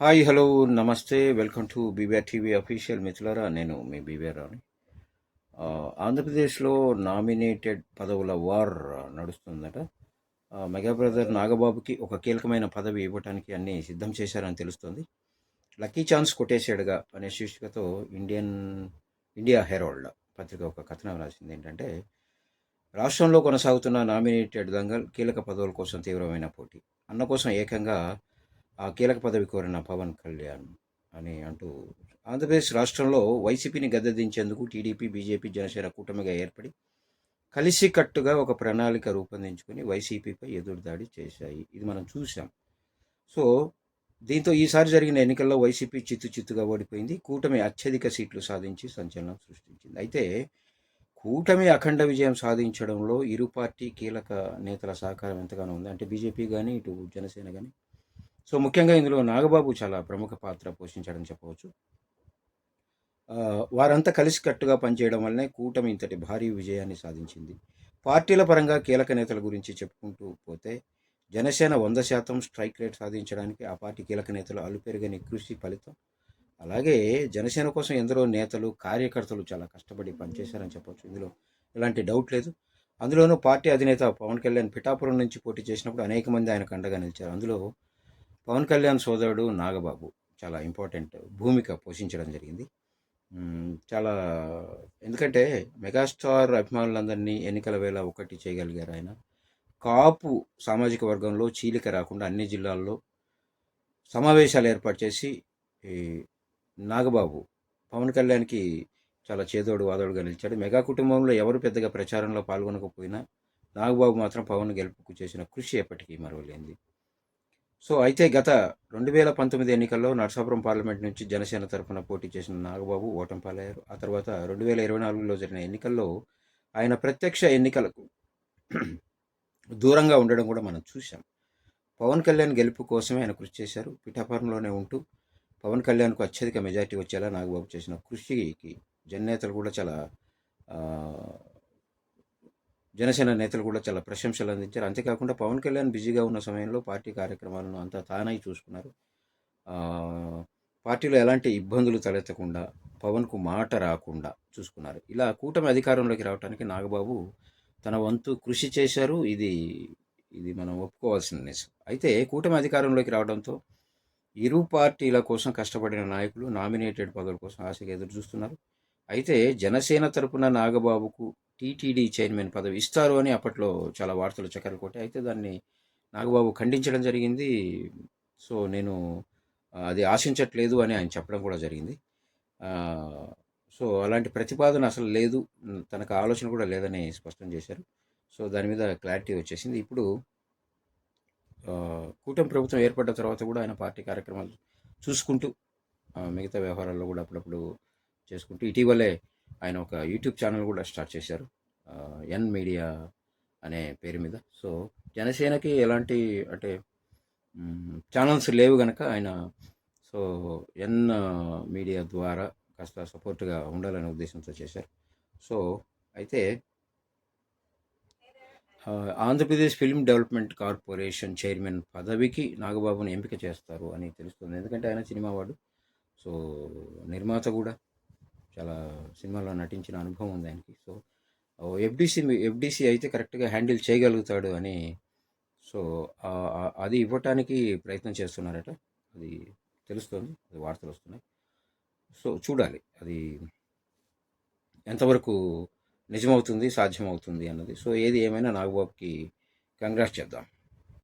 Hi hello నమస్తే welcome to BBR TV official మిత్రులారా నేను మీ బీబీఆర్ రావుని ఆంధ్రప్రదేశ్లో నామినేటెడ్ పదవుల వార్ నడుస్తుందట. మెగా బ్రదర్ నాగబాబుకి ఒక కీలకమైన పదవి ఇవ్వటానికి అన్ని సిద్ధం చేశారని తెలుస్తుంది. లక్కీ ఛాన్స్ కొట్టేశాడుగా అనే శీర్షికతో ఇండియన్ ఇండియా హెరాల్డ్ పత్రిక ఒక కథనం రాసింది. ఏంటంటే రాష్ట్రంలో కొనసాగుతున్న నామినేటెడ్ దంగల్ కీలక పదవుల కోసం తీవ్రమైన పోటీ. అన్న కోసం ఏకంగా ఆ కీలక పదవి కోరిన పవన్ కళ్యాణ్ అని అంటూ ఆంధ్రప్రదేశ్ రాష్ట్రంలో వైసీపీని గద్దెదించేందుకు టీడీపీ బీజేపీ జనసేన కూటమిగా ఏర్పడి కలిసికట్టుగా ఒక ప్రణాళిక రూపొందించుకుని వైసీపీపై ఎదురుదాడి చేశాయి. ఇది మనం చూసాం సో దీంతో ఈసారి జరిగిన ఎన్నికల్లో వైసీపీ చిత్తు చిత్తుగా ఓడిపోయింది. కూటమి అత్యధిక సీట్లు సాధించి సంచలనం సృష్టించింది. అయితే కూటమి అఖండ విజయం సాధించడంలో ఇరు పార్టీ కీలక నేతల సహకారం ఎంతగానో ఉంది. అంటే బీజేపీ కానీ ఇటు జనసేన కానీ సో ముఖ్యంగా ఇందులో నాగబాబు చాలా ప్రముఖ పాత్ర పోషించాడని చెప్పవచ్చు. వారంతా కలిసికట్టుగా పనిచేయడం వల్లనే కూటమి ఇంతటి భారీ విజయాన్ని సాధించింది. పార్టీల పరంగా కీలక నేతల గురించి చెప్పుకుంటూ పోతే జనసేన వంద శాతం స్ట్రైక్ రేట్ సాధించడానికి ఆ పార్టీ కీలక నేతలు అలుపెరుగని కృషి ఫలితం. అలాగే జనసేన కోసం ఎందరో నేతలు కార్యకర్తలు చాలా కష్టపడి పనిచేశారని చెప్పవచ్చు. ఇందులో ఎలాంటి డౌట్ లేదు. అందులోనూ పార్టీ అధినేత పవన్ కళ్యాణ్ పిఠాపురం నుంచి పోటీ చేసినప్పుడు అనేక మంది ఆయనకు అండగా నిలిచారు. అందులో పవన్ కళ్యాణ్ సోదరుడు నాగబాబు చాలా ఇంపార్టెంట్ భూమిక పోషించడం జరిగింది. చాలా ఎందుకంటే మెగాస్టార్ అభిమానులందరినీ ఎన్నికల వేళ ఒకటి చేయగలిగారు ఆయన. కాపు సామాజిక వర్గంలో చీలిక రాకుండా అన్ని జిల్లాల్లో సమావేశాలు ఏర్పాటు చేసి ఈ నాగబాబు పవన్ కళ్యాణ్కి చాలా చేదోడు వాదోడుగా నిలిచాడు. మెగా కుటుంబంలో ఎవరు పెద్దగా ప్రచారంలో పాల్గొనకపోయినా నాగబాబు మాత్రం పవన్ గెలుపుకు చేసిన కృషి ఎప్పటికీ మరవలేంది సో అయితే గత రెండు వేల పంతొమ్మిది ఎన్నికల్లో నరసాపురం పార్లమెంట్ నుంచి జనసేన తరఫున పోటీ చేసిన నాగబాబు ఓటమి పాలయ్యారు ఆ తర్వాత రెండు వేల ఇరవై నాలుగులో జరిగిన ఎన్నికల్లో ఆయన ప్రత్యక్ష ఎన్నికలకు దూరంగా ఉండడం కూడా మనం చూసాం పవన్ కళ్యాణ్ గెలుపు కోసమే ఆయన కృషి చేశారు. పిఠాపురంలోనే ఉంటూ పవన్ కళ్యాణ్కు అత్యధిక మెజార్టీ వచ్చేలా నాగబాబు చేసిన కృషికి జననేతలు కూడా చాలా జనసేన నేతలు కూడా చాలా ప్రశంసలు అందించారు. అంతేకాకుండా పవన్ కళ్యాణ్ బిజీగా ఉన్న సమయంలో పార్టీ కార్యక్రమాలను అంతా తానై చూసుకున్నారు. పార్టీలో ఎలాంటి ఇబ్బందులు తలెత్తకుండా పవన్కు మాట రాకుండా చూసుకున్నారు. ఇలా కూటమి అధికారంలోకి రావడానికి నాగబాబు తన వంతు కృషి చేశారు. ఇది ఇది మనం ఒప్పుకోవాల్సిన నిజం. అయితే కూటమి అధికారంలోకి రావడంతో ఇరు పార్టీల కోసం కష్టపడిన నాయకులు నామినేటెడ్ పదవుల కోసం ఆశగా ఎదురు చూస్తున్నారు అయితే జనసేన తరపున నాగబాబుకు టీటీడీ చైర్మన్ పదవి ఇస్తారు అని అప్పట్లో చాలా వార్తలు చక్కెర కొట్టాయి. అయితే దాన్ని నాగబాబు ఖండించడం జరిగింది. సో నేను అది ఆశించట్లేదు అని ఆయన చెప్పడం కూడా జరిగింది. సో అలాంటి ప్రతిపాదన అసలు లేదు. తనకు ఆలోచన కూడా లేదని స్పష్టం చేశారు. సో దాని మీద క్లారిటీ వచ్చేసింది. ఇప్పుడు కూటమి ప్రభుత్వం ఏర్పడ్డ తర్వాత కూడా ఆయన పార్టీ కార్యక్రమాలు చూసుకుంటూ మిగతా వ్యవహారాల్లో కూడా అప్పుడప్పుడు చేసుకుంటూ ఇటీవలే ఆయన ఒక యూట్యూబ్ ఛానల్ కూడా స్టార్ట్ చేశారు. ఎన్ మీడియా అనే పేరు మీద. సో జనసేనకి ఎలాంటి అంటే ఛానల్స్ లేవు కనుక ఆయన సో ఎన్ మీడియా ద్వారా కాస్త సపోర్ట్గా ఉండాలనే ఉద్దేశంతో చేశారు. సో అయితే Andhra Pradesh film development corporation chairman పదవికి నాగబాబును ఎంపిక చేస్తారు అని తెలుస్తుంది. ఎందుకంటే ఆయన సినిమా వాడు. సో నిర్మాత కూడా. చాలా సినిమాలో నటించిన అనుభవం ఉంది ఆయనకి. సో ఎఫ్డిసి ఎఫ్డిసి అయితే కరెక్ట్గా హ్యాండిల్ చేయగలుగుతాడు అని సో అది ఇవ్వటానికి ప్రయత్నం చేస్తున్నారట. అది తెలుస్తుంది అది వార్తలు వస్తున్నాయి. సో చూడాలి అది ఎంతవరకు నిజమవుతుంది సాధ్యమవుతుంది అన్నది. సో ఏది ఏమైనా నాగబాబుకి కంగ్రాట్స్ చేద్దాం.